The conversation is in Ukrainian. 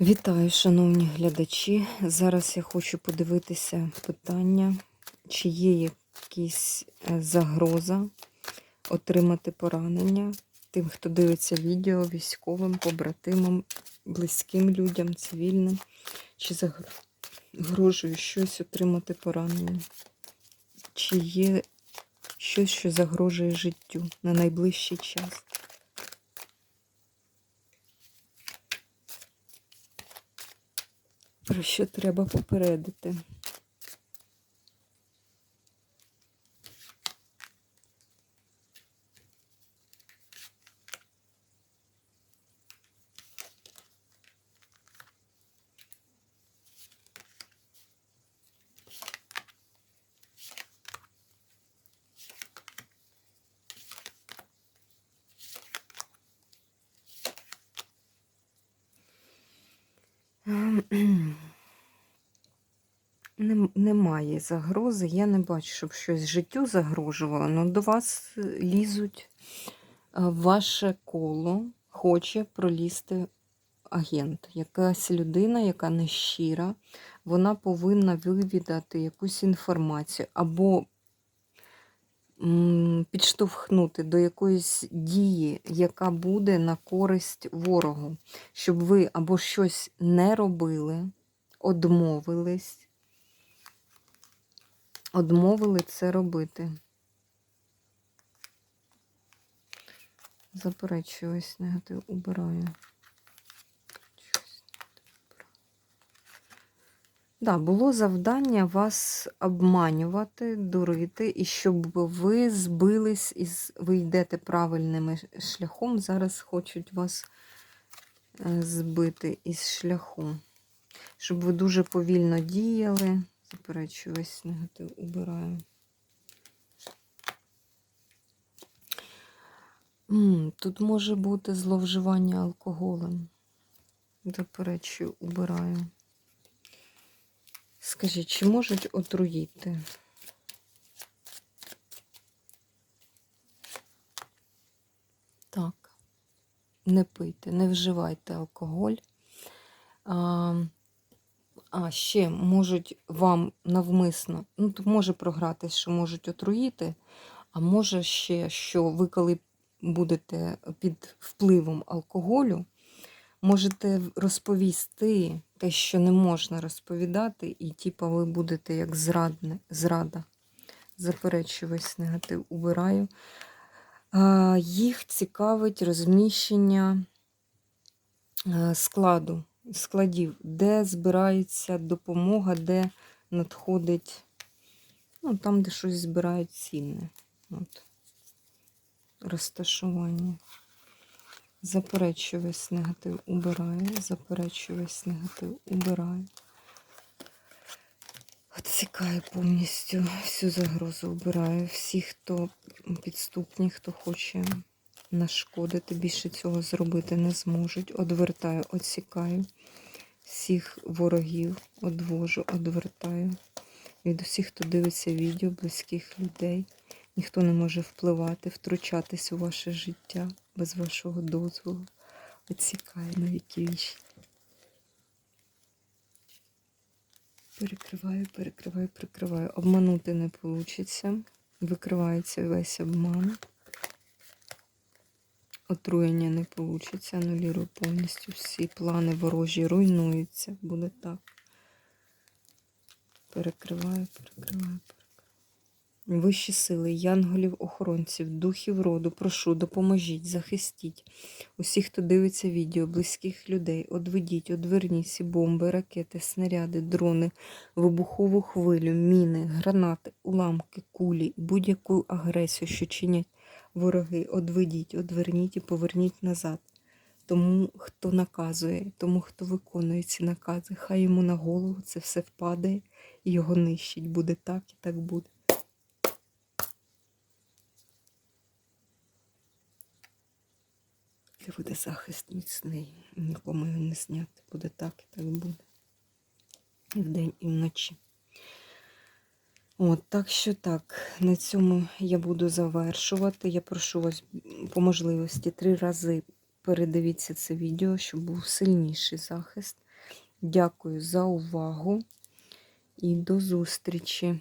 Вітаю, шановні глядачі. Зараз я хочу подивитися питання, чи є якась е, загроза отримати поранення тим, хто дивиться відео військовим, побратимам, близьким людям, цивільним, чи загрожує щось отримати поранення, чи є щось, що загрожує життю на найближчий час. Про що треба попередити? Нем- Немає загрози. Я не бачу, щоб щось життю загрожувало, але до вас лізуть е, ваше коло, хоче пролізти агент. Якась людина, яка нещира, вона повинна вивідати якусь інформацію або підштовхнути до якоїсь дії, яка буде на користь ворогу, щоб ви або щось не робили, одмовились одмовили це робити. Заперечую ось негатив, убираю. Да, було завдання вас обманювати, дурити, і щоб ви збились із ви йдете правильним шляхом. Зараз хочуть вас е, збити із шляху. Щоб ви дуже повільно діяли. Заперечую, весь негатив убираю. Тут може бути зловживання алкоголем. Заперечую, убираю. Скажіть, чи можуть отруїти? Так. Не пийте, не вживайте алкоголь. А, а ще можуть вам навмисно, ну, тут може програтись, що можуть отруїти, а може ще, що ви, коли будете під впливом алкоголю, можете розповісти те, що не можна розповідати, і типа ви будете як зрадне, зрада. Заперечую весь негатив, убираю. А, Їх цікавить розміщення е, складу складів, де збирається допомога, де надходить, ну, там, де щось збирають цінне. От. Розташування. Заперечую весь негатив, убираю, заперечую весь негатив, убираю. Отсікаю повністю всю загрозу, убираю. Всі, хто підступні, хто хоче нашкодити, більше цього зробити не зможуть. Одвертаю, отсікаю всіх ворогів, одвожу, одвертаю. Від усіх, хто дивиться відео, близьких людей. Ніхто не може впливати, втручатись у ваше життя без вашого дозволу. Отсікаю на віки вічні. Перекриваю, перекриваю, перекриваю. Обманути не вийде. Викривається весь обман. Отруєння не вийде. Анулірую повністю всі плани ворожі руйнуються. Буде так. Перекриваю, перекриваю, перекриваю. Вищі сили, янголів, охоронців, духів роду, прошу, допоможіть, захистіть. Усі, хто дивиться відео, близьких людей, одведіть, одверніть всі бомби, ракети, снаряди, дрони, вибухову хвилю, міни, гранати, уламки, кулі, будь-яку агресію, що чинять вороги, одведіть, одверніть і поверніть назад. Тому, хто наказує, тому, хто виконує ці накази, хай йому на голову це все впадає і його нищить. Буде так і так буде. Це буде захист міцний. Нікому його не зняти. Буде так і так буде. І вдень, і вночі. От, так що так, на цьому я буду завершувати. Я прошу вас по можливості три рази передивіться це відео, щоб був сильніший захист. Дякую за увагу і до зустрічі!